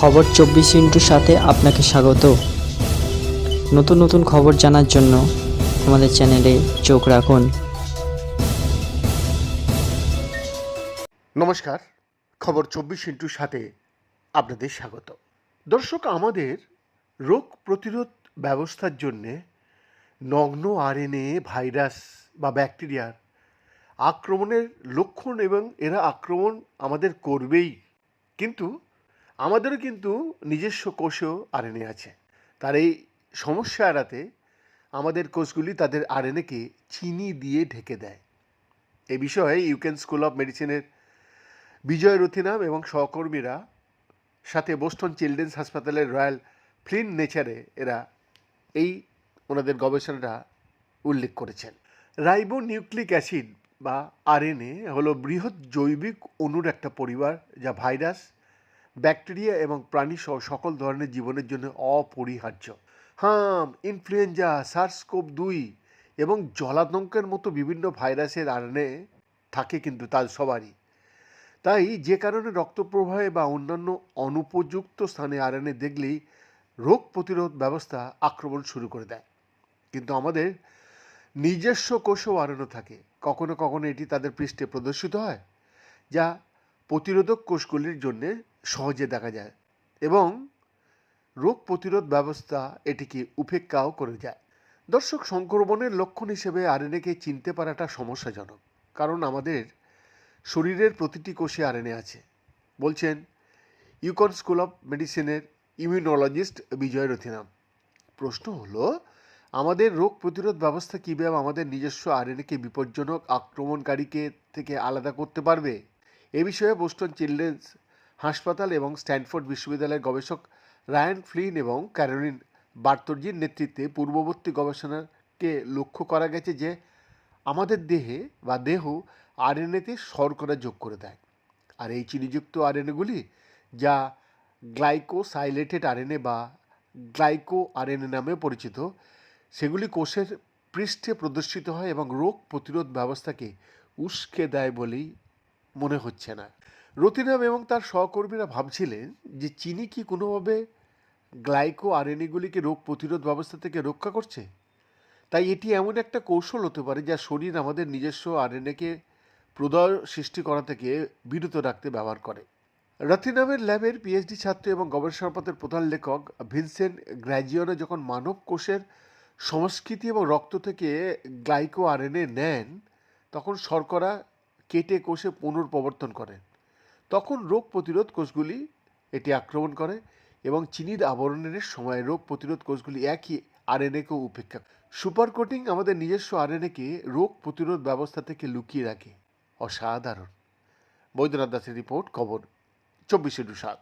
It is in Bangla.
খবর চব্বিশ ইন্টুর সাথে আপনাকে স্বাগত। নতুন নতুন খবর জানার জন্য আমাদের চ্যানেলে চোখ রাখুন। নমস্কার, খবর চব্বিশ ইন্টুর সাথে আপনাদের স্বাগত। দর্শক, আমাদের রোগ প্রতিরোধ ব্যবস্থার জন্যে নগ্ন আরএনএ ভাইরাস বা ব্যাকটেরিয়ার আক্রমণের লক্ষণ এবং এরা আক্রমণ আমাদের করবেই। কিন্তু আমাদেরও কিন্তু নিজস্ব কোষেও আরএনএ আছে। তার এই সমস্যা এড়াতে আমাদের কোষগুলি তাদের আরএনএকে চিনি দিয়ে ঢেকে দেয়। এ বিষয়ে ইউকেন স্কুল অফ মেডিসিনের বিজয় রথিনাম এবং সহকর্মীরা সাথে বোস্টন চিলড্রেন্স হাসপাতালের রয়্যাল ফ্লিন নেচারে এরা এই ওনাদের গবেষণাটা উল্লেখ করেছেন। রাইবো নিউক্লিক অ্যাসিড বা আরএনএ হলো বৃহৎ জৈবিক অণুর একটা পরিবার যা ভাইরাস ব্যাকটেরিয়া এবং প্রাণী সহ সকল ধরনের জীবনের জন্য অপরিহার্য। হাম, ইনফ্লুয়েঞ্জা সার্সকোপ দুই এবং জলাতঙ্কের মতো বিভিন্ন ভাইরাসের আরএনএ থাকে কিন্তু তার সবারই। তাই যে কারণে রক্ত প্রবাহে বা অন্যান্য অনুপযুক্ত স্থানে আরএনএ দেখলেই রোগ প্রতিরোধ ব্যবস্থা আক্রমণ শুরু করে দেয়। কিন্তু আমাদের নিজস্ব কোষও আরএনএ থাকে। কখনো কখনো এটি তাদের পৃষ্ঠে প্রদর্শিত হয়, যা প্রতিরোধক কোষগুলির জন্য সহজে দেখা যায় এবং রোগ প্রতিরোধ ব্যবস্থা এটিকে উপেক্ষাও করে যায়। দর্শক, সংক্রমণের লক্ষণ হিসেবে আরএনএকে চিনতে পারাটা সমস্যাজনক, কারণ আমাদের শরীরের প্রতিটি কোষে আরএনএ আছে। বলছেন ইউকন স্কুল অফ মেডিসিনের ইমিউনোলজিস্ট বিজয় রথিনাম। প্রশ্ন হলো, আমাদের রোগ প্রতিরোধ ব্যবস্থা কীভাবে আমাদের নিজস্ব আরএনএকে বিপজ্জনক আক্রমণকারীকে থেকে আলাদা করতে পারবে? এ বিষয়ে বোস্টন চিলড্রেন্স হাসপাতাল এবং স্ট্যানফোর্ড বিশ্ববিদ্যালয়ের গবেষক রায়ান ফ্লিন এবং ক্যারোলিন বার্তর্জির নেতৃত্বে পূর্ববর্তী গবেষণাকে লক্ষ্য করা গেছে যে আমাদের দেহে বা দেহ আরএনএতে শর্করা যোগ করে দেয়। আর এই চিনিযুক্ত আরএনএগুলি যা গ্লাইকোসাইলেটেড আরএনএ বা গ্লাইকো আরএনএ নামে পরিচিত, সেগুলি কোষের পৃষ্ঠে প্রদর্শিত হয় এবং রোগ প্রতিরোধ ব্যবস্থাকে উস্কে দেয় বলেই মনে হচ্ছে না। রতিনাম এবং তার সহকর্মীরা ভাবছিলেন যে চিনি কি কোনোভাবে গ্লাইকো আরএনএগুলিকে রোগ প্রতিরোধ ব্যবস্থা থেকে রক্ষা করছে? তাই এটি এমন একটা কৌশল হতে পারে যা শরীর আমাদের নিজস্ব আরএনএকে প্রদয় সৃষ্টি করা থেকে বিরত রাখতে ব্যবহার করে। রথিনামের ল্যাবের পিএইচডি ছাত্র এবং গবেষণাপত্রের প্রধান লেখক ভিনসেন্ট গ্র্যাজিওনে যখন মানব কোষের সংস্কৃতি এবং রক্ত থেকে গ্লাইকো আরএনএ নেন, তখন শর্করা কেটে কোষে পুনর্প্রবর্তন করেন। তখন রোগ প্রতিরোধ কোষগুলি এটি আক্রমণ করে এবং চিনির আবরণের সময় রোগ প্রতিরোধ কোষগুলি একই আরএনএকে উপেক্ষা সুপার কোটিং আমাদের নিজস্ব আরএনএকে রোগ প্রতিরোধ ব্যবস্থা থেকে লুকিয়ে রাখে। অসাধারণ। বৈদ্যনাথ দাসের রিপোর্ট, খবর, চব্বিশে দু সাত